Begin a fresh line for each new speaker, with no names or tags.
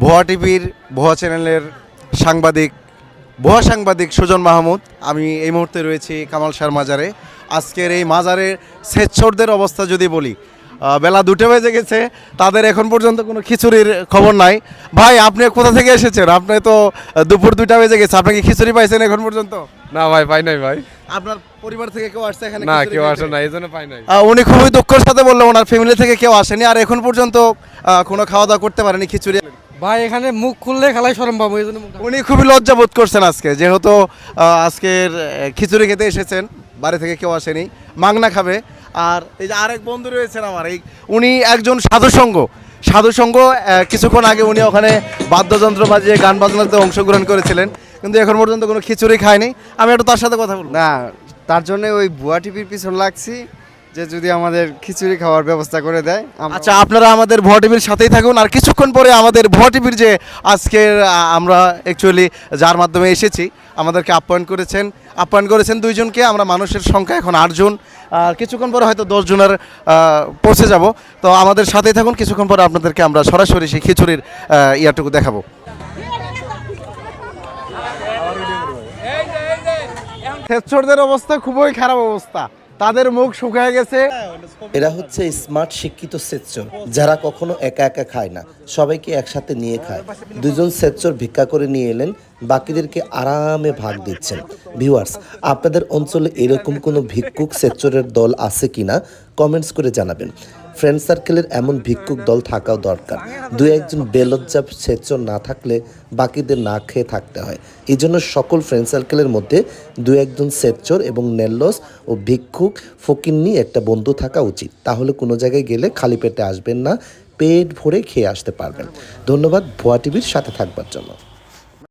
ভুয়া টিভির, ভুয়া চ্যানেলের সাংবাদিক, ভুয়া সাংবাদিক সুজন মাহমুদ। আমি এই মুহূর্তে রয়েছি কামাল শাহর মাজারে। আজকের এই মাজারের স্বেচ্ছরদের অবস্থা যদি বলি বেলা দুটো বেজে গেছে। তাদের এখন পর্যন্ত কোনো খিচুড়ির খবর নাই। ভাই আপনি কোথা থেকে এসেছেন? আপনি তো দুপুর দুইটা বেজে গেছে। আপনি কি খিচুড়ি পাইছেন এখন পর্যন্ত?
না ভাই পাই নাই ভাই।
আপনার পরিবার থেকে কেউ আসছে এখানে
না কেউ আসে না এই জন্য পাই নাই।
উনি খুবই দুঃখের সাথে বললেন ওনার ফ্যামিলি থেকে কেউ আসেনি। আর এখন পর্যন্ত আহ, কোনো খাওয়া দাওয়া করতে পারেনি খিচুড়ি।
ভাই এখানে মুখ খুললে খেলাই সরম পাবো এই জন্য মুখ
উনি খুবই লজ্জা বোধ করছেন আজকে। যেহেতু আজকের খিচুড়ি খেতে এসেছেন বাড়ি থেকে কেউ আসেনি। মাংনা খাবে। আর এই যে আরেক বন্ধু রয়েছেন আমার, এই উনি একজন সাধুসঙ্গ। সাধুসঙ্গ কিছুক্ষণ আগে উনি ওখানে বাদ্যযন্ত্র বাজিয়ে, গান বাজনাতে অংশগ্রহণ করেছিলেন। কিন্তু এখন পর্যন্ত কোনো খিচুড়ি খায়নি। আমি একটু তার সাথে কথা বলব।
না, তার জন্য ওই ভুয়া টিভির পিছন লাগছি। যে যদি আমাদের খিচুড়ি খাওয়ার ব্যবস্থা করে দেয়
আচ্ছা আপনারা আমাদের ভুয়া টিভির সাথেই থাকুন আর কিছুক্ষণ পরে আমাদের ভুয়া টিভির যে আজকের আমরা অ্যাকচুয়ালি যার মাধ্যমে এসেছি আমাদেরকে আপ্যায়ন করেছেন আপ্যায়ন করেছেন দুইজনকে আমরা মানুষের সংখ্যা এখন আটজন আর কিছুক্ষণ পরে হয়তো দশজনের পৌঁছে যাব। তো আমাদের সাথেই থাকুন কিছুক্ষণ পরে আপনাদেরকে আমরা সরাসরি সেই খিচুড়ির ইয়াটুকু দেখাবো। ছেচরদের অবস্থা খুবই খারাপ অবস্থা। তাদের মুখ শুকিয়ে গেছে।
এরা হচ্ছে স্মার্ট শিক্ষিত সেচ্চর যারা কখনো একা একা খায় না। সবাইকে একসাথে নিয়ে খায়। দুজন সেচ্চর ভিক্ষা করে নিয়ে এলেন, বাকিদেরকে আরামে ভাগ দিচ্ছেন। ভিউয়ার্স, আপনাদের অঞ্চলে এরকম কোনো ভিক্ষুক সেচ্চরের দল আছে কিনা? কমেন্টস করে জানাবেন। ফ্রেন্ড সার্কেলের এমন ভিক্ষুক দল থাকাও দরকার। দু একজন বেলজ্জা সেচ্চর না থাকলে বাকিদের না খেয়ে থাকতে হয়। এই জন্য সকল ফ্রেন্ড সার্কেলের মধ্যে দু একজন সেচ্চর এবং নেল্লস ও ভিক্ষুক ফকিন্নি একটা বন্ধু থাকা উচিত। তাহলে কোনো জায়গায় গেলে খালি পেটে আসবেন না, পেট ভরে খেয়ে আসতে পারবেন। ধন্যবাদ, ভুয়া টিভির সাথে থাকবার জন্য।